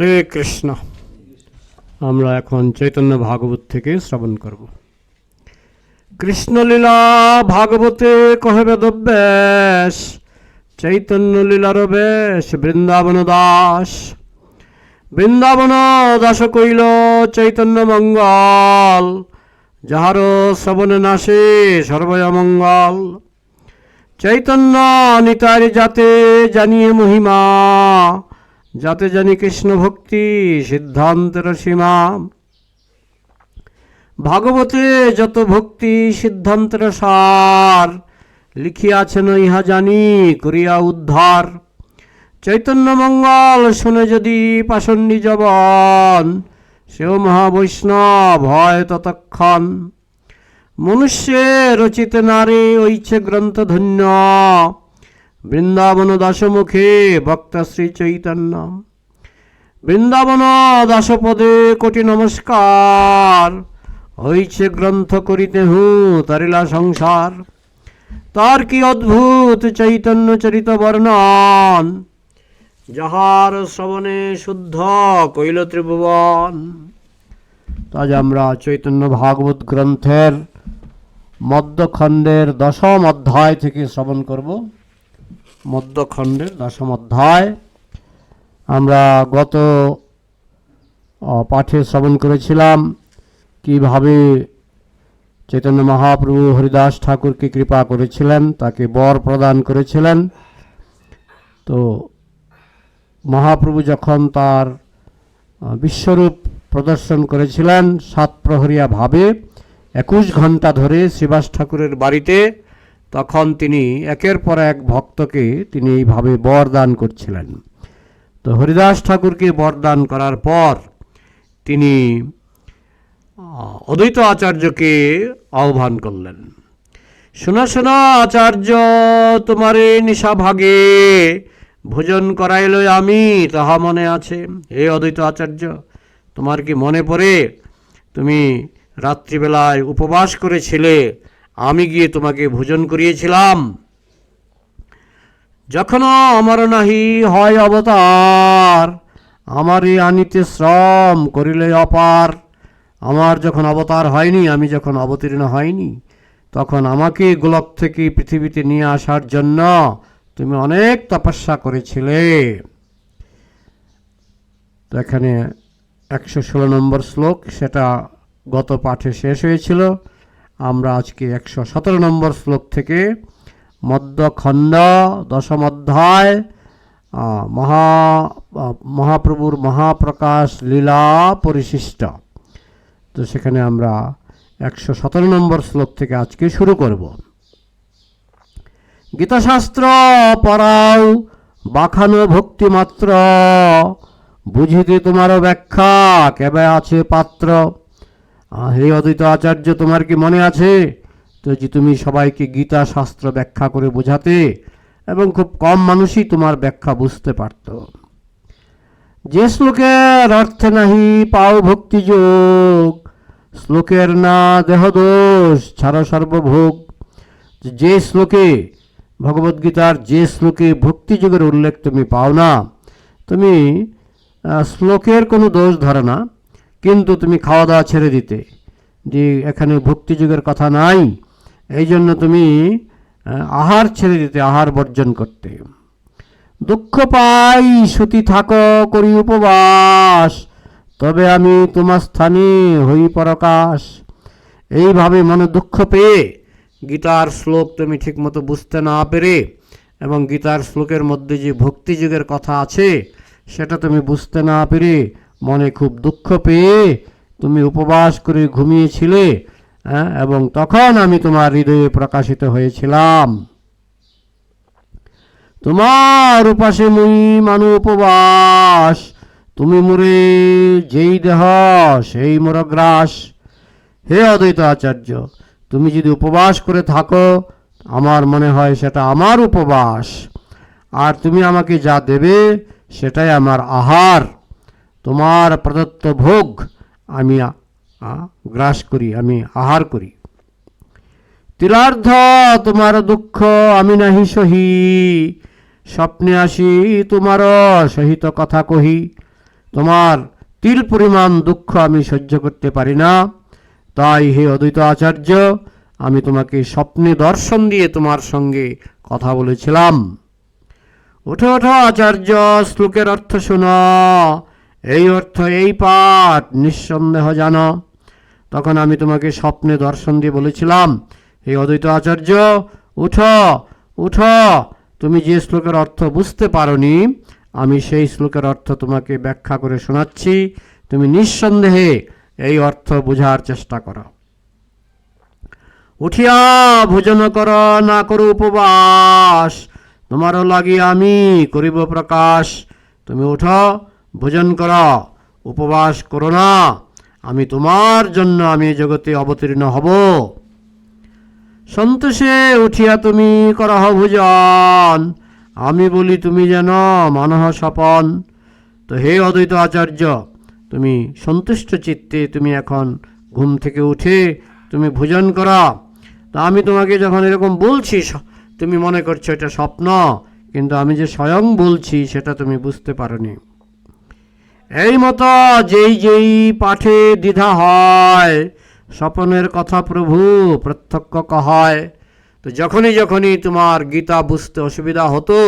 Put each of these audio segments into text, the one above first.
হরে কৃষ্ণ আমরা এখন চৈতন্য ভাগবত থেকে শ্রবণ করব। কৃষ্ণলীলা ভাগবতে কহে বেদব্যাস চৈতন্য লীলার বেশ বৃন্দাবন দাস। বৃন্দাবন দাস কইল, চৈতন্য মঙ্গল যাহার শ্রবণ নাশে সর্বমঙ্গল চৈতন্য নিতারি যাতে জানিয়ে মহিমা যাতে জানি কৃষ্ণ ভক্তি সিদ্ধান্তের সীমা ভাগবতে যত ভক্তি সিদ্ধান্তের সার লিখিয়াছেন, ইহা জানি করিয়া উদ্ধার। চৈতন্য মঙ্গল শুনে যদি পাষণ্ডী জবন, সেও মহাবৈষ্ণব হয় ততক্ষণ। মনুষ্যে রচিত নারী ঐছে গ্রন্থ ধন্য বৃন্দাবন দাসমুখে বক্তা শ্রী চৈতন্য। বৃন্দাবন দাসপদে কোটি নমস্কার। হইছে গ্রন্থ করিতে হু তারিলা সংসার। তার কি অদ্ভুত চৈতন্য চরিত বর্ণন? যাহার শ্রবণে শুদ্ধ কৈল ত্রিভুবন। আজ আমরা চৈতন্য ভাগবত গ্রন্থের মধ্যখণ্ডের দশম অধ্যায় থেকে শ্রবণ করব। মধ্যখণ্ডের দশম অধ্যায়। আমরা গত পাঠে শ্রবণ করেছিলাম, কীভাবে চৈতন্য মহাপ্রভু হরিদাস ঠাকুরকে কৃপা করেছিলেন, তাকে বর প্রদান করেছিলেন। তো মহাপ্রভু যখন তার বিশ্বরূপ প্রদর্শন করেছিলেন সাত প্রহরিয়া ভাবে, একুশ ঘণ্টা ধরে শ্রীবাস ঠাকুরের বাড়িতে তখন তিনি একের পর এক ভক্তকে তিনি এইভাবে বরদান করছিলেন। তো হরিদাস ঠাকুরকে বরদান করার পর তিনি অদ্বৈত আচার্যকে আহ্বান করলেন। শোনা শোনা আচার্য, তোমারে নিশা ভাগে ভোজন করাইল আমি, তাহা মনে আছে। হে অদ্বৈত আচার্য, তোমার কি মনে পড়ে? তুমি রাত্রিবেলায় উপবাস করেছিলে আমি গিয়ে তোমাকে ভোজন করিয়েছিলাম। যখন আমার নাহি হয় অবতার আমারই আনিতে শ্রম করিলে অপার। আমার যখন অবতার হয়নি, আমি যখন অবতীর্ণ হয়নি, তখন আমাকে গোলক থেকে পৃথিবীতে নিয়ে আসার জন্য তুমি অনেক তপস্যা করেছিলে। তো এখানে একশো ষোলো নম্বর শ্লোক, সেটা গত পাঠে শেষ হয়েছিল। আমরা আজকে একশো সতেরো নম্বর শ্লোক থেকে মধ্যখণ্ড দশম অধ্যায় মহা মহাপ্রভুর মহাপ্রকাশ লীলা পরিশিষ্ট। তো সেখানে আমরা একশো সতেরো নম্বর শ্লোক থেকে আজকে শুরু করব। গীতাশাস্ত্র পড়াও, বাখানো ভক্তিমাত্র বুঝিতে তোমার ব্যাখ্যা কেবে আছে পাত্র? হে অদ্বৈত আচার্য, তোমার কি মনে আছে? তো যে তুমি সবাইকে গীতা শাস্ত্র ব্যাখ্যা করে বোঝাতে এবং খুব কম মানুষই তোমার ব্যাখ্যা বুঝতে পারত। যে শ্লোকের অর্থে নাহি, পাও ভক্তি যোগ। শ্লোকের না দেহদোষ ছাড়া সর্বভোগ। যে শ্লোকে ভগবদ্গীতার যে শ্লোকে ভক্তিযোগের উল্লেখ তুমি পাও না, তুমি শ্লোকের কোনো দোষ ধরে না। কিন্তু তুমি খাওয়া দাওয়া ছেড়ে দিতে। যে এখানে ভক্তিযুগের কথা নাই এই জন্য তুমি আহার ছেড়ে দিতে, আহার বর্জন করতে। দুঃখ পাই সুতি থাকো, করি উপবাস, তবে আমি তোমার স্থানে হই পরকাশ। এইভাবে মনে দুঃখ পেয়ে গীতার শ্লোক তুমি ঠিকমতো বুঝতে না পেরে এবং গীতার শ্লোকের মধ্যে যে ভক্তিযুগের কথা আছে, সেটা তুমি বুঝতে না পেরে মনে খুব দুঃখ পেয়ে তুমি উপবাস করে ঘুমিয়েছিলে হ্যাঁ, এবং তখন আমি তোমার হৃদয়ে প্রকাশিত হয়েছিলাম। তোমার উপাসে মুই মানু উপবাস তুমি মোরে যেই দেহ সেই মোর গ্রাস হে অদ্বৈত আচার্য তুমি যদি উপবাস করে থাকো আমার মনে হয় সেটা আমার উপবাস। আর তুমি আমাকে যা দেবে সেটাই আমার আহার। তোমার প্রদত্ত ভোগ আমি গ্রাস করি, আমি আহার করি। তিলার্ধ, তোমার দুঃখ আমি নাহি সহি। স্বপ্নে আসি তোমার সহিত কথা কহি। তোমার তিল পরিমাণ দুঃখ আমি সহ্য করতে পারি না। তাই হে অদ্বৈত আচার্য, আমি তোমাকে স্বপ্নে দর্শন দিয়ে তোমার সঙ্গে কথা বলেছিলাম। ওঠো ওঠো আচার্য, শ্লোকের অর্থ শোনো। এই অর্থ এই পাঠ, নিঃসন্দেহ জানো। তখন আমি তোমাকে স্বপ্নে দর্শন দিয়ে বলেছিলাম, হে অদ্বৈত আচার্য, উঠো উঠো। তুমি যে শ্লোকের অর্থ বুঝতে পারোনি, আমি সেই শ্লোকের অর্থ তোমাকে ব্যাখ্যা করে শোনাচ্ছি। তুমি নিঃসন্দেহে এই অর্থ বোঝার চেষ্টা করো। উঠিয়া ভোজন কর, না করো উপবাস। তোমারও লাগি আমি করিব প্রকাশ। তুমি উঠো ভোজন কর, উপবাস করো না। আমি তোমার জন্য আমি জগতে অবতীর্ণ হব। সন্তোষে উঠিয়া তুমি করহ ভোজন। আমি বলি, তুমি যেন মানহ স্বপন। তো হে অদ্বৈত আচার্য, তুমি সন্তুষ্ট চিত্তে তুমি এখন ঘুম থেকে উঠে তুমি ভোজন করা। তা আমি তোমাকে যখন এরকম বলছি তুমি মনে করছ এটা স্বপ্ন, কিন্তু আমি যে স্বয়ং বলছি, সেটা তুমি বুঝতে পারোনি। এই মতো যেই যেই পাঠে দ্বিধা হয়, স্বপনের কথা প্রভু প্রত্যক্ষ কহায়। তো যখনই যখনই তোমার গীতা বুঝতে অসুবিধা হতো,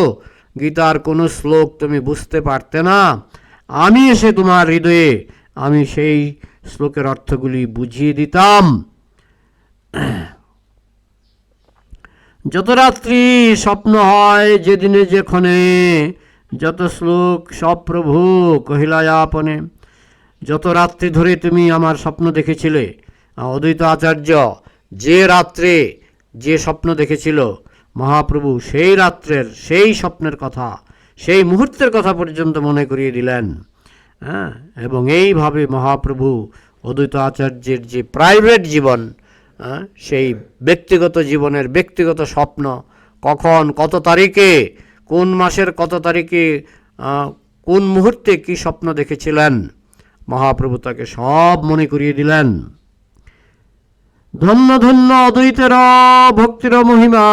গীতার কোনো শ্লোক তুমি বুঝতে পারতে না, আমি এসে তোমার হৃদয়ে আমি সেই শ্লোকের অর্থগুলি বুঝিয়ে দিতাম। যত রাত্রি স্বপ্ন হয়, যেদিনে যেখানে যত শ্লোক, সব প্রভু আপনে, যত রাত্রি ধরে তুমি আমার স্বপ্ন দেখেছিলে অদ্বৈত আচার্য, যে রাত্রে যে স্বপ্ন দেখেছিল, মহাপ্রভু সেই রাত্রের সেই স্বপ্নের কথা, সেই মুহূর্তের কথা পর্যন্ত মনে করিয়ে দিলেন। হ্যাঁ? এবং এইভাবে মহাপ্রভু অদ্বৈত আচার্যের যে প্রাইভেট জীবন সেই ব্যক্তিগত জীবনের ব্যক্তিগত স্বপ্ন, কখন, কত তারিখে কোন মাসের কত তারিখে কোন মুহূর্তে কি স্বপ্ন দেখেছিলেন? মহাপ্রভু তাকে সব মনে করিয়ে দিলেন। ধন্য ধন্য অদ্বৈতের, ভক্তির মহিমা।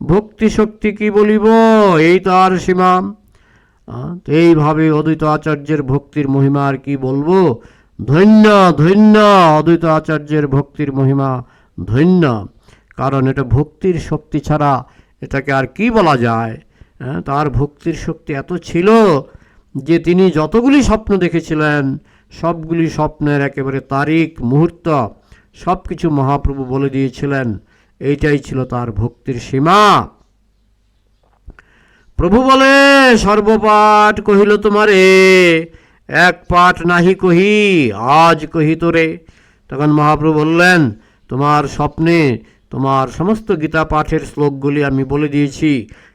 ভক্তি শক্তি কি বলিব? এই তার সীমা। এইভাবে অদ্বৈত আচার্যের ভক্তির মহিমা আর কি বলব? ধন্য ধন্য অদ্বৈত আচার্যের ভক্তির মহিমা ধন্য। কারণ এটা ভক্তির শক্তি ছাড়া এটাকে আর কি বলা যায়? হ্যাঁ, তার ভক্তির শক্তি এত ছিল যে তিনি যতগুলি স্বপ্ন দেখেছিলেন সবগুলি স্বপ্নের একেবারে তারিখ মুহূর্ত সব কিছু মহাপ্রভু বলে দিয়েছিলেন। এইটাই ছিল তার ভক্তির সীমা। প্রভু বলে সর্বপাঠ কহিল তোমারে এক পাঠ নাহি কহি আজ কহি তোরে। তখন মহাপ্রভু বললেন তোমার স্বপ্নে তোমার সমস্ত গীতা পাঠের শ্লোকগুলি আমি বলে দিয়েছি,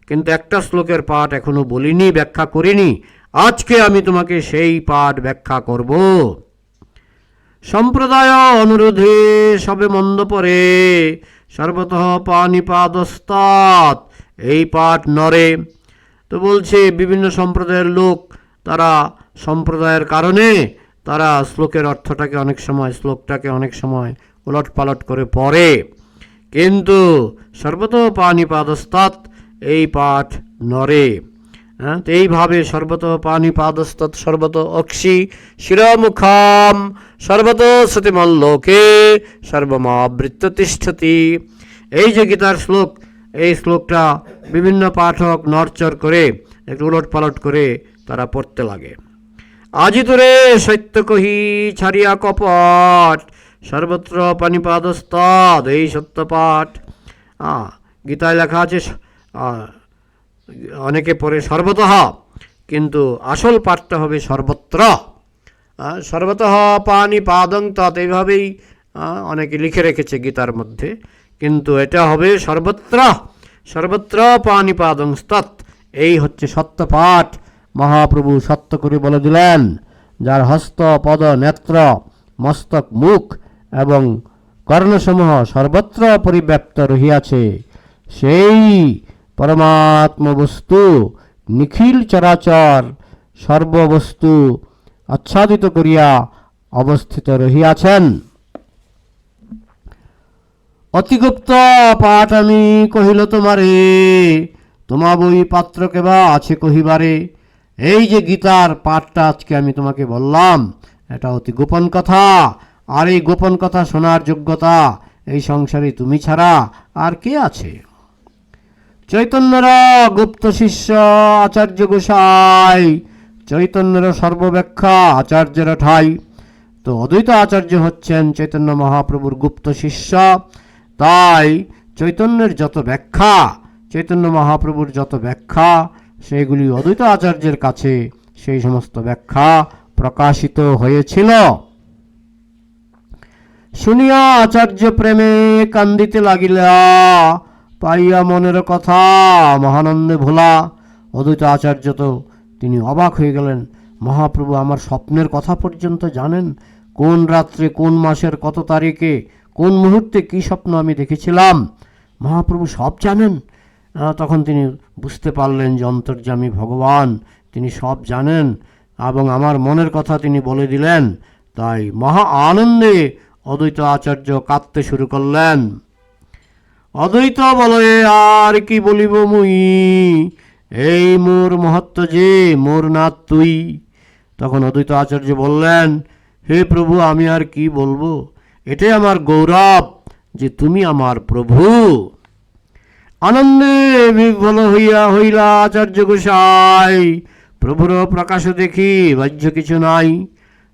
কিন্তু একটা শ্লোকের পাঠ এখনও বলিনি, ব্যাখ্যা করিনি। আজকে আমি তোমাকে সেই পাঠ ব্যাখ্যা করব। সম্প্রদায় অনুরোধে সবে মন্দ পরে সর্বতঃ পানিপাদস্তাৎ এই পাঠ নরে তো বলছে, বিভিন্ন সম্প্রদায়ের লোক, তারা সম্প্রদায়ের কারণে তারা শ্লোকের অর্থটাকে অনেক সময়, শ্লোকটাকে অনেক সময় উলট পালট করে পড়ে। কিন্তু সর্বত পানিপাদস্তাৎ এই পাঠ নরে। হ্যাঁ তো এইভাবে সর্বত পানিপাদস্তৎ, সর্বত অক্ষি শিরমুখাম, সর্বত সতিমল্লোকে সর্বমাবৃত্ত তিষ্ঠতি এই যে গীতার শ্লোক, এই শ্লোকটা বিভিন্ন পাঠক নরচর করে, একটু উলট পালট করে তারা পড়তে লাগে। আজি তোরে সত্য কহি ছাড়িয়া কপট সর্বত্র পানিপাদস্তদ এই সত্যপাঠ। গীতায় লেখা আছে অনেকে পড়ে সর্বতঃ, কিন্তু আসল পাঠটা হবে সর্বত্র। সর্বতঃ পানি পাদং তৎ, এইভাবেই অনেকে লিখে রেখেছে গীতার মধ্যে। কিন্তু এটা হবে সর্বত্র সর্বত্র পানি পাদং তৎ এই হচ্ছে সত্যপাঠ। মহাপ্রভু সত্য করে বলে দিলেন, যার হস্ত, পদ, নেত্র, মস্তক, মুখ এবং কর্ণসমূহ সর্বত্র পরিব্যাপ্ত রহিয়াছে, সেই পরমাত্ম বস্তু নিখিল চরাচর সর্ববস্তু আচ্ছাদিত করিয়া অবস্থিত রহিয়াছেন। অতিগুপ্ত পাঠ আমি কহিল, তোমারে, তোমা বই পাত্র কেবা আছে কহিবারে? এই যে গীতার পাঠটা আজকে আমি তোমাকে বললাম, এটা অতি গোপন কথা। আর এই গোপন কথা শোনার যোগ্যতা এই সংসারে তুমি ছাড়া আর কে আছে? চৈতন্যর গুপ্ত শিষ্য আচার্য গোসাই, চৈতন্যর সর্বব্যাখ্যা আচার্যের ঠাই। তো অদ্বৈত আচার্য হচ্ছেন চৈতন্য মহাপ্রভুর গুপ্ত শিষ্য। তাই চৈতন্যের যত ব্যাখ্যা, চৈতন্য মহাপ্রভুর যত ব্যাখ্যা, সেগুলি অদ্বৈত আচার্যের কাছে সেই সমস্ত ব্যাখ্যা প্রকাশিত হয়েছিল। শুনিয়া আচার্য প্রেমে কান্দিতে লাগিলা। পাইয়া মনের কথা মহানন্দে ভোলা। অদ্বৈত আচার্য তো তিনি অবাক হয়ে গেলেন। মহাপ্রভু, আমার স্বপ্নের কথা পর্যন্ত জানেন? কোন রাত্রে, কোন মাসের, কত তারিখে, কোন মুহূর্তে কী স্বপ্ন আমি দেখেছিলাম? মহাপ্রভু সব জানেন। তখন তিনি বুঝতে পারলেন যে অন্তর্যামী ভগবান, তিনি সব জানেন এবং আমার মনের কথা তিনি বলে দিলেন। তাই মহা আনন্দে অদ্বৈত আচার্য কাঁদতে শুরু করলেন। অদ্বৈত বলয়ে আর কি বলিব মুই? এই মোর মহত্ব যে, মোর নাথ তুই। তখন অদ্বৈত আচার্য বললেন, হে প্রভু, আমি আর কি বলব? এটাই আমার গৌরব যে তুমি আমার প্রভু। আনন্দে বিহ্বল হইয়া হইলা আচার্য গোসাই, প্রভুর প্রকাশ দেখি বাহ্য কিছু নাই।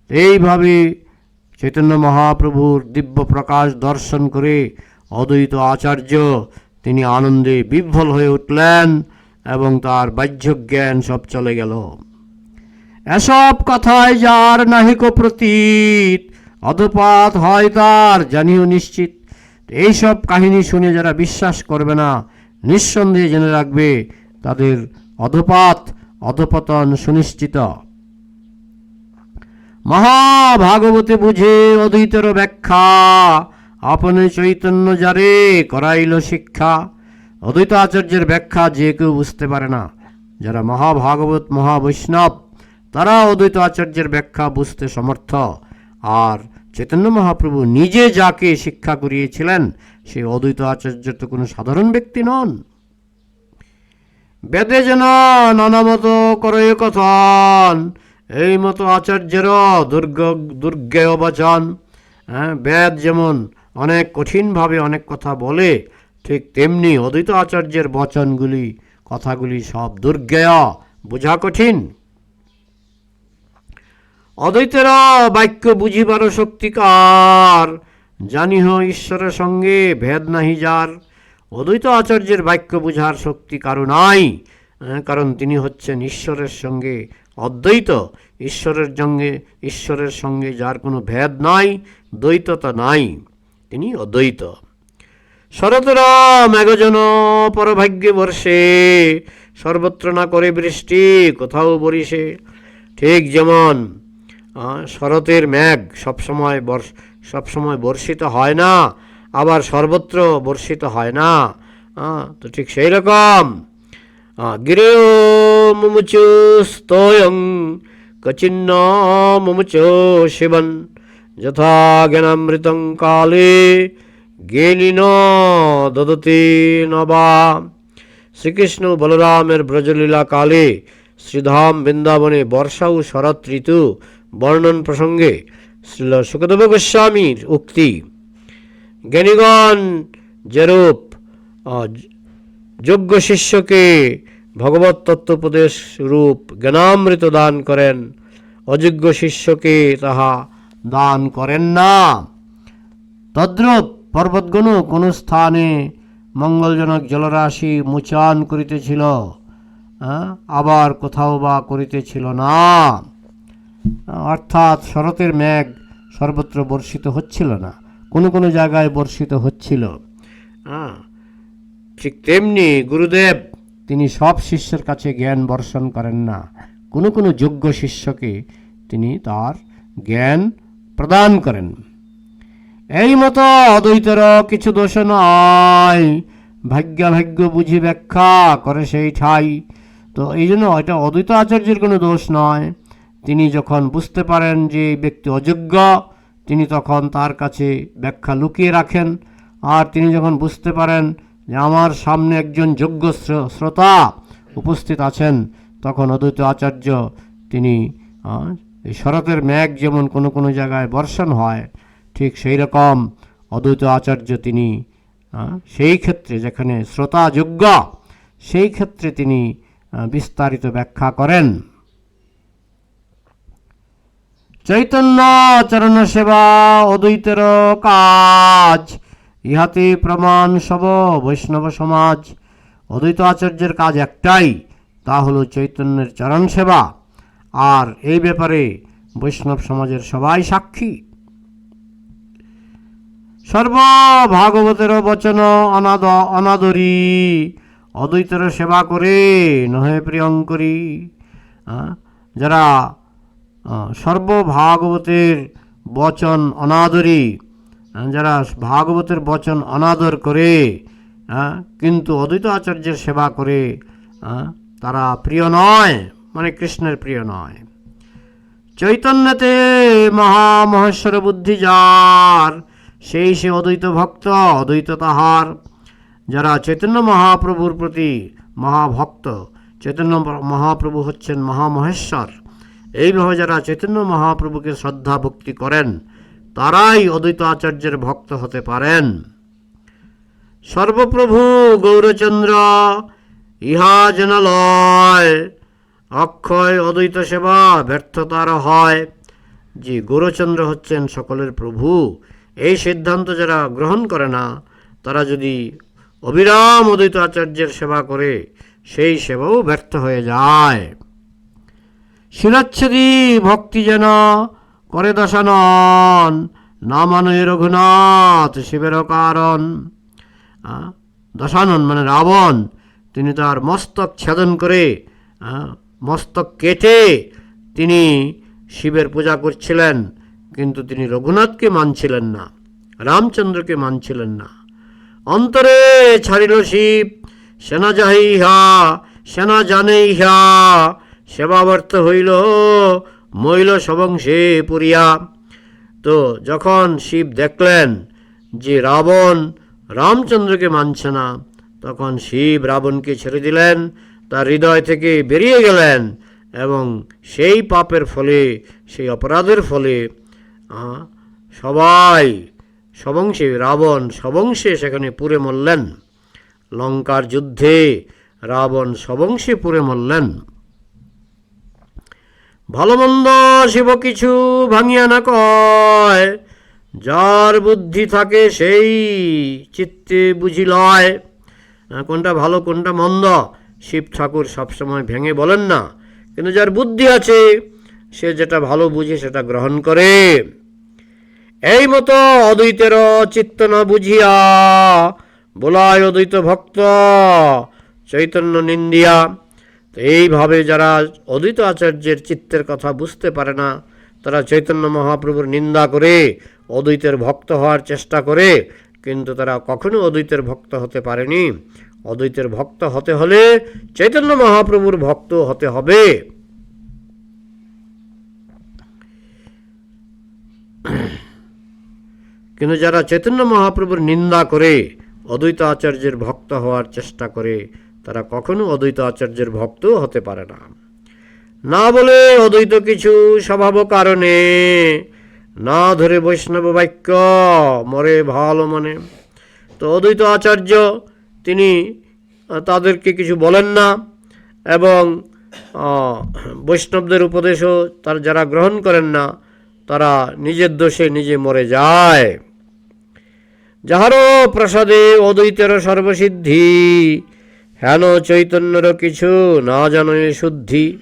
এইভাবে চৈতন্য মহাপ্রভুর দিব্য প্রকাশ দর্শন করে অদ্বৈত আচার্য তিনি আনন্দে বিহ্বল হয়ে উঠলেন এবং তার বাহ্য জ্ঞান সব চলে গেল। এসব কথায় যার নাহিক প্রতীত, অধপাত হয় তার, জানিও নিশ্চিত। এইসব কাহিনী শুনে যারা বিশ্বাস করবে না, নিঃসন্দেহে জেনে রাখবে, তাদের অধপাত, অধপতন সুনিশ্চিত। মহাভাগবতে বুঝে অদ্বৈতের ব্যাখ্যা। আপনে চৈতন্য যারে করাইল শিক্ষা। অদ্বৈত আচার্যের ব্যাখ্যা যে কেউ বুঝতে পারে না। যারা মহাভাগবত, মহাবৈষ্ণব, তারা অদ্বৈত আচার্যের ব্যাখ্যা বুঝতে সমর্থ। আর চৈতন্য মহাপ্রভু নিজে যাকে শিক্ষা করিয়েছিলেন, সেই অদ্বৈত আচার্য তো কোনো সাধারণ ব্যক্তি নন। বেদে যেন নানা মতো করে কথন এই মতো আচার্যেরও দুর্গ দুর্গেয় বচন হ্যাঁ বেদ যেমন অনেক কঠিনভাবে অনেক কথা বলে ঠিক তেমনি অদ্বৈত আচার্যের বচনগুলি কথাগুলি সব দুর্গেয় বোঝা কঠিন। অদ্বৈতের বাক্য বুঝিবার শক্তিকার জানিহ ঈশ্বরের সঙ্গে ভেদ নাহি যার। অদ্বৈত আচার্যের বাক্য বুঝার শক্তি কারও নাই আহ, কারণ তিনি হচ্ছেন ঈশ্বরের সঙ্গে অদ্বৈত। ঈশ্বরের সঙ্গে ঈশ্বরের সঙ্গে যার কোনো ভেদ নাই, দ্বৈততা নাই, তিনি অদ্বৈত। শরতর মেঘজন পরভাগ্যে বর্ষে, সর্বত্র না করে বৃষ্টি, কোথাও বরিশে ঠিক যেমন শরতের মেঘ সবসময় বর্ষ সবসময় বর্ষিত হয় না, আবার সর্বত্র বর্ষিত হয় না তো ঠিক সেই রকম। মুমুচু স্তোয়ং কচিন্ন মুমুচো শিবন যথা জ্ঞানামৃতং কালে জ্ঞানীন দদতি নবা শ্রীকৃষ্ণ বলরামের ব্রজলীলা কালে শ্রীধাম বৃন্দাবনে বর্ষা ও শরৎ ঋতু বর্ণন প্রসঙ্গে শ্রীল সুখদেব গোস্বামীর উক্তি জ্ঞানীগণ যেরূপ যোগ্য শিষ্যকে ভগবত তত্ত্বোপদেশ রূপ জ্ঞানামৃত দান করেন। অযোগ্য শিষ্যকে তাহা দান করেন না। তদ্রূপ পর্বতগণ কোন স্থানে মঙ্গলজনক জলরাশি মোচান করিতেছিল আবার কোথাও বা করিতেছিল না। অর্থাৎ শরতের মেঘ সর্বত্র বর্ষিত হচ্ছিল না, কোনো কোনো জায়গায় বর্ষিত হচ্ছিল। হ্যাঁ ঠিক তেমনি গুরুদেব, তিনি সব শিষ্যের কাছে জ্ঞান বর্ষণ করেন না। কোনো কোনো যোগ্য শিষ্যকে তিনি তার জ্ঞান প্রদান করেন। এই মতো অদ্বৈতের কিছু দোষ নয় ভাগ্য ভাগ্য বুঝি ব্যাখ্যা করে সেই ঠাই। তো এই জন্য এটা অদ্বৈত আচার্যের কোনো দোষ নয় তিনি যখন বুঝতে পারেন যে ব্যক্তি অযোগ্য, তিনি তখন তার কাছে ব্যাখ্যা লুকিয়ে রাখেন। আর তিনি যখন বুঝতে পারেন আমার সামনে একজন যোগ্য শ্র- শ্রোতা উপস্থিত আছেন, তখন অদ্বৈত আচার্য তিনি এই শরতের মেঘ যেমন কোনো কোনো জায়গায় বর্ষণ হয়, ঠিক সেই রকম অদ্বৈত আচার্য তিনি সেই ক্ষেত্রে যেখানে শ্রোতা যোগ্য, সেই ক্ষেত্রে তিনি বিস্তারিত ব্যাখ্যা করেন। চৈতন্য চরণ সেবা অদ্বৈতের কাজ ইহাতে প্রমাণ সব বৈষ্ণব সমাজ। অদ্বৈত আচার্যের কাজ একটাই, তা হলো চৈতন্যের চরণ সেবা। আর এই ব্যাপারে বৈষ্ণব সমাজের সবাই সাক্ষী। সর্বভাগবতের বচন অনাদ, অনাদরি। অদ্বৈতের সেবা করে নহে প্রিয়ঙ্করী। যারা সর্বভাগবতের বচন অনাদরী যারা ভাগবতের বচন অনাদর করে আহ, কিন্তু অদ্বৈত আচার্যের সেবা করে আহ, তারা প্রিয় নয় মানে কৃষ্ণের প্রিয় নয়। চৈতন্যতে মহামহেশ্বর বুদ্ধি যার সেই সে অদ্বৈত ভক্ত অদ্বৈত তাহার। যারা চৈতন্য মহাপ্রভুর প্রতি মহাভক্ত চৈতন্য মহাপ্রভু হচ্ছেন মহামহেশ্বর। এইভাবে যারা চৈতন্য মহাপ্রভুকে শ্রদ্ধা ভক্তি করেন তারাই অদ্বৈত আচার্যের ভক্ত হতে পারেন। সর্বপ্রভু গৌরচন্দ্র, ইহা যেন লয়, অক্ষয় অদ্বৈত সেবা ব্যর্থতার হয়। যে গৌরচন্দ্র হচ্ছেন সকলের প্রভু, এই সিদ্ধান্ত যারা গ্রহণ করে না, তারা যদি অবিরাম অদ্বৈত আচার্যের সেবা করে, সেই সেবাও ব্যর্থ হয়ে যায়। শিরচ্ছেদী ভক্তি যেন করে দশানন। না মানে রঘুনাথ শিবের কারণ। দশানন মানে রাবণ। তিনি তার মস্তক ছেদন করে মস্তক কেটে তিনি শিবের পূজা করছিলেন। কিন্তু তিনি রঘুনাথকে মানছিলেন না, রামচন্দ্রকে মানছিলেন না। অন্তরে ছাড়িল শিব, সেনা যাহি সেনা জানে ইহা, সেবাবর্ত হইল মইল সবংশে পুরিয়া। তো যখন শিব দেখলেন যে রাবণ রামচন্দ্রকে মানছে না, তখন শিব রাবণকে ছেড়ে দিলেন, তার হৃদয় থেকে বেরিয়ে গেলেন এবং সেই পাপের ফলে, সেই অপরাধের ফলে সবাই সবংশে, রাবণ সবংশে সেখানে পুড়ে মরলেন। লঙ্কার যুদ্ধে রাবণ সবংশে পুড়ে মরলেন। ভালো মন্দ শিব কিছু ভাঙিয়া না কয়। যার বুদ্ধি থাকে সেই চিত্তে বুঝি লয়। কোনটা ভালো, কোনটা মন্দ, শিব ঠাকুর সবসময় ভেঙে বলেন না। কিন্তু যার বুদ্ধি আছে, সে যেটা ভালো বুঝে সেটা গ্রহণ করে। এই মতো অদ্বৈতের চিত্ত না বুঝিয়া বলায় অদ্বৈত ভক্ত চৈতন্য নিন্দিয়া। তো এইভাবে যারা অদ্বৈত আচার্যের চিত্তের কথা বুঝতে পারে না, তারা চৈতন্য মহাপ্রভুর নিন্দা করে অদ্বৈতের ভক্ত হওয়ার চেষ্টা করে, কিন্তু তারা কখনো অদ্বৈতের ভক্ত হতে পারেনি। অদ্বৈতের ভক্ত হতে হলে চৈতন্য মহাপ্রভুর ভক্ত হতে হবে। কিন্তু যারা চৈতন্য মহাপ্রভুর নিন্দা করে, অদ্বৈত আচার্যের ভক্ত হওয়ার চেষ্টা করে তারা কখনো অদ্বৈত আচার্যের ভক্ত হতে পারে না। না বলে অদ্বৈত কিছু স্বভাব কারণে না ধরে বৈষ্ণব বাক্য মরে ভালো মনে। তো অদ্বৈত আচার্য, তিনি তাদেরকে কিছু বলেন না এবং বৈষ্ণবদের উপদেশও তার যারা গ্রহণ করেন না, তারা নিজের দোষে নিজে মরে যায়। যাহারও প্রসাদে অদ্বৈতের সর্বসিদ্ধি হেন চৈতন্যর কিছু না জানো শুদ্ধি?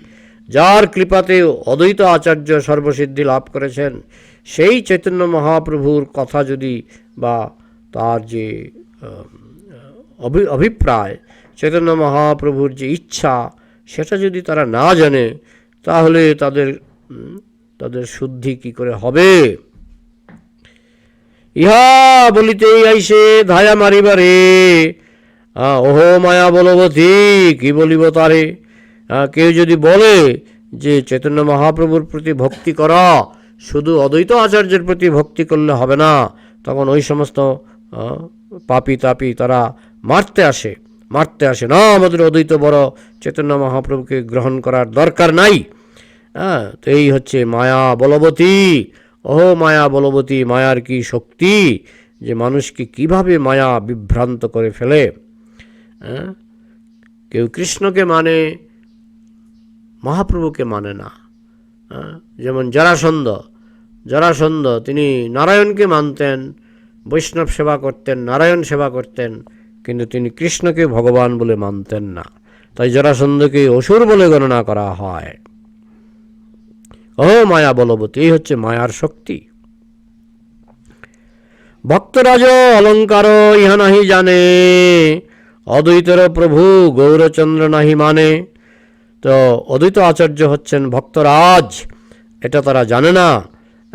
যার কৃপাতে অদ্বৈত আচার্য সর্বসিদ্ধি লাভ করেছেন, সেই চৈতন্য মহাপ্রভুর কথা যদি বা তার যে অভি- অভিপ্রায়, চৈতন্য মহাপ্রভুর যে ইচ্ছা, সেটা যদি তারা না জানে, তাহলে তাদের তাদের শুদ্ধি কি করে হবে? ইহা বলিতেই আইসে ধায়া মারিবারে ওহো মায়া বলবতী কি বলিব তারে? আহ, কেউ যদি বলে যে চৈতন্য মহাপ্রভুর প্রতি ভক্তি করা শুধু অদ্বৈত আচার্যের প্রতি ভক্তি করলে হবে না তখন ওই সমস্ত পাপী তাপি তারা মারতে আসে মারতে আসে। না আমাদের অদ্বৈত বড় চৈতন্য মহাপ্রভুকে গ্রহণ করার দরকার নাই। হ্যাঁ তো এই হচ্ছে মায়া বলবতী। ও মায়া বলবতী মায়ার কি শক্তি? যে মানুষকে কীভাবে মায়া বিভ্রান্ত করে ফেলে? হ্যাঁ? কেউ কৃষ্ণকে মানে মহাপ্রভুকে মানে না। হ্যাঁ, যেমন জরাসন্ধ। জরাসন্ধ তিনি নারায়ণকে মানতেন বৈষ্ণব সেবা করতেন নারায়ণ সেবা করতেন কিন্তু তিনি কৃষ্ণকে ভগবান বলে মানতেন না। তাই জরাসন্ধকে অসুর বলে গণনা করা হয়। ও মায়া বলবতী এই হচ্ছে মায়ার শক্তি। ভক্তরাজ অলঙ্কার ইহা নাহি জানে। অদ্বৈতর প্রভু গৌরচন্দ্র নাহি মানে। তো অদ্বৈত আচার্য হচ্ছেন ভক্তরাজ। এটা তারা জানে না।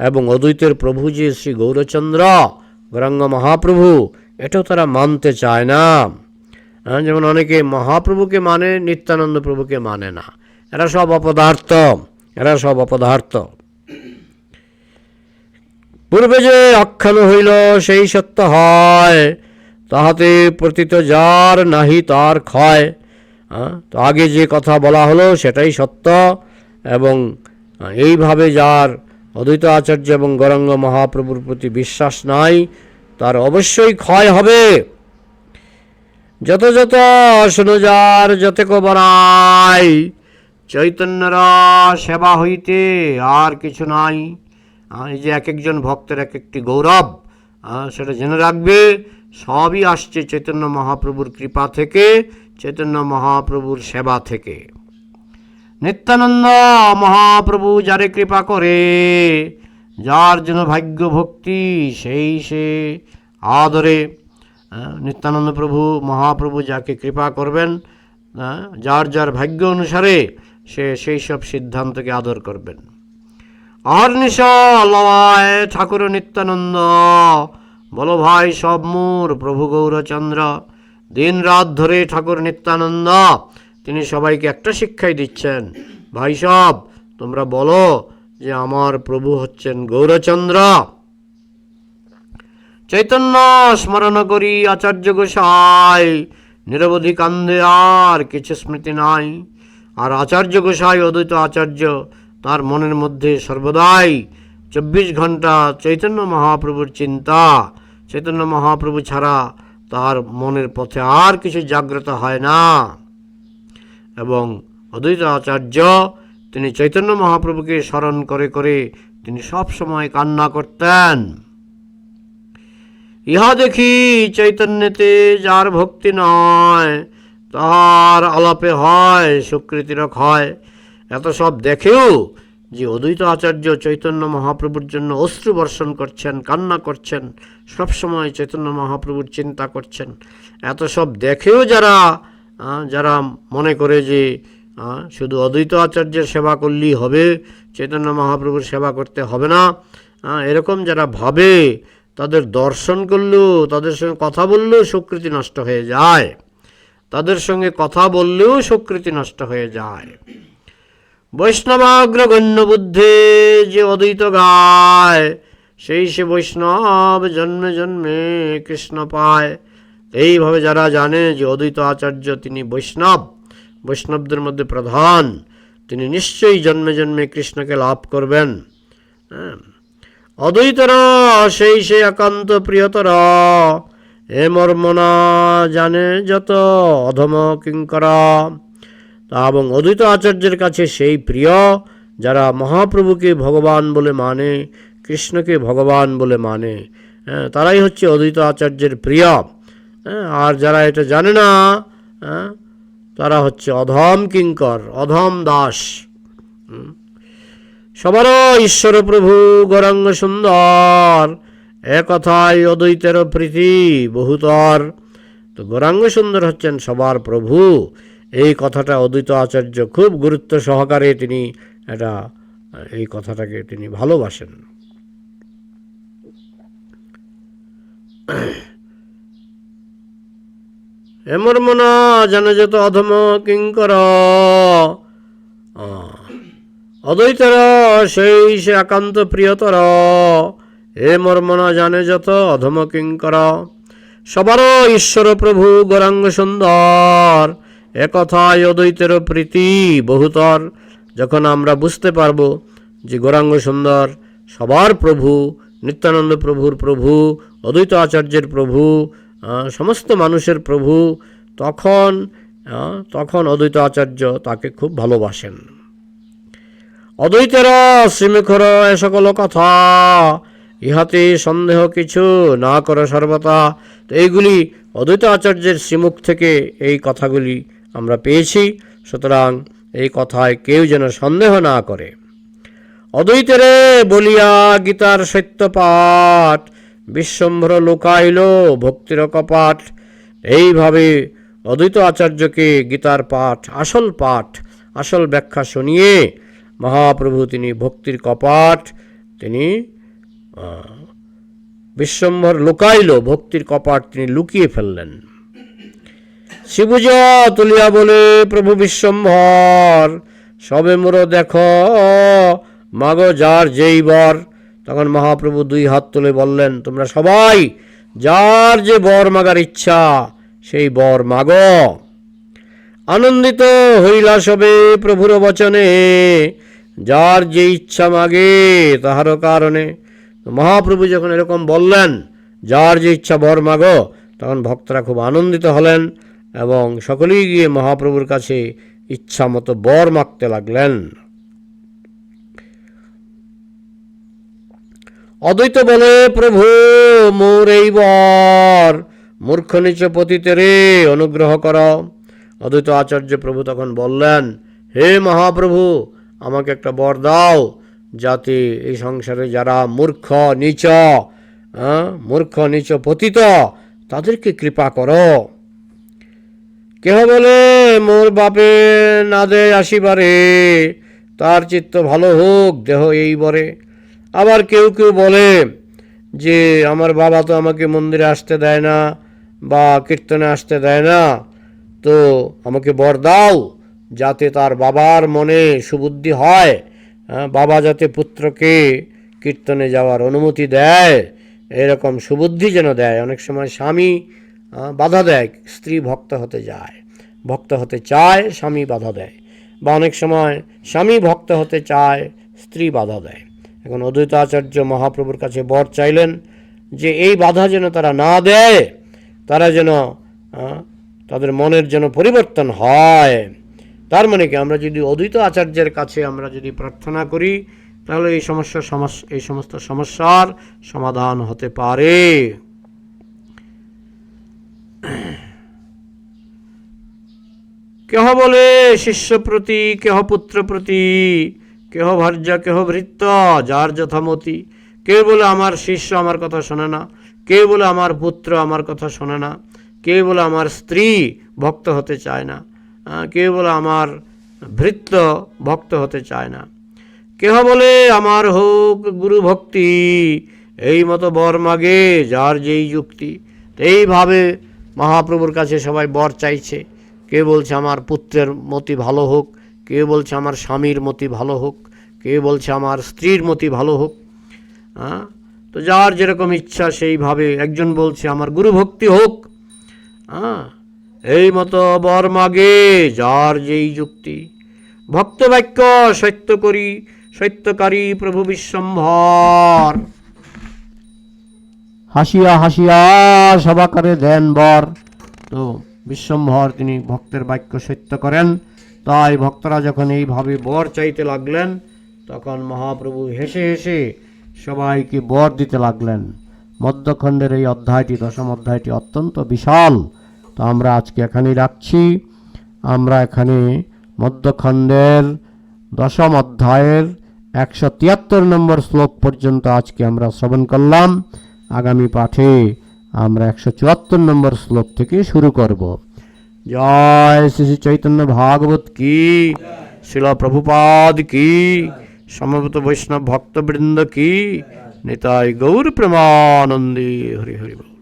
এবং অদ্বৈতের প্রভু যে শ্রী গৌরচন্দ্র গৌরাঙ্গ মহাপ্রভু, এটাও তারা মানতে চায় না। যেমন অনেকে মহাপ্রভুকে মানে নিত্যানন্দ প্রভুকে মানে না। এরা সব অপদার্থ। এরা সব অপদার্থ। পূর্বে যে আখ্যান হইল, সেই সত্য হয়। তাহাতে প্রতীত যার নাহি তার ক্ষয়। তো আগে যে কথা বলা হলো সেটাই সত্য এবং এইভাবে যার অদ্বৈত আচার্য এবং গৌরাঙ্গ মহাপ্রভুর প্রতি বিশ্বাস নাই, তার অবশ্যই ক্ষয় হবে। যত যত শোনো যার, যত কবরাই চৈতন্যর সেবা হইতে আর কিছু নাই। এই যে এক একজন ভক্তের এক একটি গৌরব। সেটা জেনে রাখবে। সবই আসছে চৈতন্য মহাপ্রভুর কৃপা থেকে চৈতন্য মহাপ্রভুর সেবা থেকে। নিত্যানন্দ মহাপ্রভু যারে কৃপা করে যার জন্য ভাগ্য ভক্তি সেই সে আদরে। হ্যাঁ, নিত্যানন্দ প্রভু মহাপ্রভু যাকে কৃপা করবেন হ্যাঁ, যার যার ভাগ্য অনুসারে সে সেই সব সিদ্ধান্তকে আদর করবেন। অহর্নিশ লওয়ায় ঠাকুর নিত্যানন্দ। বলো ভাই, সব মোর প্রভু গৌরচন্দ্র। দিন রাত ধরে ঠাকুর নিত্যানন্দ। তিনি সবাইকে একটা শিক্ষাই দিচ্ছেন। ভাই সব, তোমরা বলো যে আমার প্রভু হচ্ছেন গৌরচন্দ্র। চৈতন্য স্মরণ করি আচার্য গোসাই। নিরবধি কান্দে আর কিছু স্মৃতি নাই। আর আচার্য গোসাই, অদ্বৈত আচার্য তার মনের মধ্যে সর্বদাই চব্বিশ ঘণ্টা চৈতন্য মহাপ্রভুর চিন্তা। চৈতন্য মহাপ্রভু ছাড়া তার মনের পথে আর কিছু জাগ্রত হয় না। এবং অদ্বৈত আচার্য, তিনি চৈতন্য মহাপ্রভুকে স্মরণ করে করে তিনি সব সময় কান্না করতেন। ইহা দেখি চৈতন্যতে যার ভক্তি নয়, তাহার আলাপে হয় সুকৃতির ক্ষয় এত সব দেখেও যে অদ্বৈত আচার্য চৈতন্য মহাপ্রভুর জন্য অশ্রু বর্ষণ করছেন, কান্না করছেন সব সময় চৈতন্য মহাপ্রভুর চিন্তা করছেন। এত সব দেখেও যারা যারা মনে করে যে শুধু অদ্বৈত আচার্যের সেবা করলেই হবে, চৈতন্য মহাপ্রভুর সেবা করতে হবে না এরকম যারা ভাবে, তাদের দর্শন করলেও, তাদের সঙ্গে কথা বললেও স্বীকৃতি নষ্ট হয়ে যায়। তাদের সঙ্গে কথা বললেও স্বীকৃতি নষ্ট হয়ে যায়। বৈষ্ণবাগ্রগণ্য বুদ্ধে যে অদ্বৈত গায়, সেই সে বৈষ্ণব জন্মে জন্মে কৃষ্ণ পায়। এইভাবে যারা জানে যে অদ্বৈত আচার্য তিনি বৈষ্ণব, বৈষ্ণবদের মধ্যে প্রধান, তিনি নিশ্চয়ই জন্মে জন্মে কৃষ্ণকে লাভ করবেন। হ্যাঁ। অদ্বৈতর সেই সে একান্ত প্রিয়তর, এ মর্ম না জানে যত অধম কিঙ্কর। এবং অদ্বৈত আচার্যের কাছে সেই প্রিয় যারা মহাপ্রভুকে ভগবান বলে মানে কৃষ্ণকে ভগবান বলে মানে হ্যাঁ, তারাই হচ্ছে অদ্বৈত আচার্যের প্রিয়। হ্যাঁ, আর যারা এটা জানে না হ্যাঁ, তারা হচ্ছে অধম কিঙ্কর অধম দাস। সবার ঈশ্বর প্রভু গৌরাঙ্গ সুন্দর এ কথাই অদ্বৈতের প্রীতি বহুতর। তো গৌরাঙ্গ সুন্দর হচ্ছেন সবার প্রভু। এই কথাটা অদ্বৈত আচার্য খুব গুরুত্ব সহকারে তিনি এটা, এই কথাটাকে তিনি ভালোবাসেন। এমর মনা জানে যত অধম কিঙ্কর। অদ্বৈতর সেই সে একান্ত প্রিয়তর। এ মর্মনা জানে যত অধম কিঙ্কর। সবারও ঈশ্বর প্রভু গৌরাঙ্গ সুন্দর। একথায় অদ্বৈতের প্রীতি বহুতর। যখন আমরা বুঝতে পারব যে গৌরাঙ্গ সুন্দর সবার প্রভু, নিত্যানন্দ প্রভুর প্রভু, অদ্বৈত আচার্যের প্রভু সমস্ত মানুষের প্রভু, তখন তখন অদ্বৈত আচার্য তাকে খুব ভালোবাসেন। অদ্বৈতের শ্রীমুখর এ সকল কথা, ইহাতে সন্দেহ কিছু না করো সর্বতা তো এইগুলি অদ্বৈত আচার্যের শ্রীমুখ থেকে এই কথাগুলি আমরা পেয়েছি, সুতরাং এই কথায় কেউ যেন সন্দেহ না করে। অদ্বৈতেরে বলিয়া গীতার সত্য পাঠ বিশ্বম্ভর লোকাইল ভক্তির কপাট। এইভাবে অদ্বৈত আচার্যকে গীতার পাঠ, আসল পাঠ, আসল ব্যাখ্যা শুনিয়ে মহাপ্রভু তিনি ভক্তির কপাট, তিনি বিশ্বম্ভর লুকাইল ভক্তির কপাট তিনি লুকিয়ে ফেললেন। শিবুজ তুলিয়া বলে, প্রভু বিশ্বম্ভর, সবে মোর দেখ, মাগো যার যেই বর। তখন মহাপ্রভু দুই হাত তুলে বললেন, তোমরা সবাই যার যে বর মাগার ইচ্ছা, সেই বর মাগো। আনন্দিত হইলা সবে প্রভুর বচনে, যার যে ইচ্ছা মাগে, তাহারও কারণে। মহাপ্রভু যখন এরকম বললেন, যার যে ইচ্ছা বর মাগো, তখন ভক্তরা খুব আনন্দিত হলেন। এবং সকলেই গিয়ে মহাপ্রভুর কাছে ইচ্ছা মতো বর মাগতে লাগলেন। অদ্বৈত বলে, প্রভু, মোর এই বর, মূর্খ নিচ পতিতেরে অনুগ্রহ কর। অদ্বৈত আচার্য প্রভু তখন বললেন, হে মহাপ্রভু, আমাকে একটা বর দাও, যাতে এই সংসারে যারা মূর্খ নিচ মূর্খ নিচ পতিত, তাদেরকে কৃপা করো। কেহ বলে মোর বাপে না দে আসিবারে তার চিত্ত ভালো হোক দেহ এই বরে। আবার কেউ কেউ বলে যে আমার বাবা তো আমাকে মন্দিরে আসতে দেয় না বা কীর্তনে আসতে দেয় না। তো আমাকে বর দাও যাতে তার বাবার মনে সুবুদ্ধি হয় হ্যাঁ, বাবা যাতে পুত্রকে কীর্তনে যাওয়ার অনুমতি দেয় এরকম সুবুদ্ধি যেন দেয়। অনেক সময় স্বামী বাধা দেয়, স্ত্রী ভক্ত হতে যায়, ভক্ত হতে চায়, স্বামী বাধা দেয়। বা অনেক সময় স্বামী ভক্ত হতে চায়, স্ত্রী বাধা দেয়। এখন অদ্বৈত আচার্য মহাপ্রভুর কাছে বর চাইলেন যে এই বাধা যেন তারা না দেয়, তারা যেন তাদের মনের যেন পরিবর্তন হয়। তার মানে কি, আমরা যদি অদ্বৈত আচার্যের কাছে আমরা যদি প্রার্থনা করি, তাহলে এই সমস্যা সমস্যা এই সমস্ত সমস্যার সমাধান হতে পারে। কেহ বলে শিষ্য প্রতি, কেহ পুত্র প্রতি, কেহ ভার্যা, কেহ ভৃত্য, যার যথামতি। কেউ বলে আমার শিষ্য আমার কথা শোনে না? কেউ বলে আমার পুত্র আমার কথা শোনে না? কেউ বলে আমার স্ত্রী ভক্ত হতে চায় না? কেউ বলে আমার ভৃত্য ভক্ত হতে চায় না? কেহ বলে আমার হোক গুরু ভক্তি, এই মতো বর মাগে, যার যেই যুক্তি। এইভাবে মহাপ্রভুর কাছে সবাই বর চাইছে। কেউ বলছে আমার পুত্রের মতি ভালো হোক, কে বলছে আমার স্বামীর মতি ভালো হোক, কে বলছে আমার স্ত্রীর মতি ভালো হোক হ্যাঁ তো যার যেরকম ইচ্ছা সেইভাবে একজন বলছে আমার গুরু ভক্তি হোক হ্যাঁ এই মতো বর মাগে, যার যেই যুক্তি। ভক্ত বাক্য সত্য করি সত্যকারী প্রভু বিশ্বম্ভর। হাসিয়া হাসিয়া সবাকারে দেন বর। তো বিশ্বম্ভর তিনি ভক্তের বাক্য সত্য করেন। তাই ভক্তরা যখন এইভাবে বর চাইতে লাগলেন, তখন মহাপ্রভু হেসে হেসে সবাইকে বর দিতে লাগলেন। মধ্যখণ্ডের এই অধ্যায়টি, দশম অধ্যায়টি অত্যন্ত বিশাল। তো আমরা আজকে এখানেই রাখছি। আমরা এখানে মধ্যখণ্ডের দশম অধ্যায়ের একশো তিয়াত্তর নম্বর শ্লোক পর্যন্ত আজকে আমরা শ্রবণ করলাম। আগামী পাঠে আমরা একশো চুয়াত্তর নম্বর শ্লোক থেকে শুরু করব। জয় শ্রী শ্রী চৈতন্য ভাগবত কি, শিল প্রভুপাদ কি, সমবেত বৈষ্ণব ভক্তবৃন্দ কি, নিতাই গৌর প্রেমানন্দী হরি হরি বল।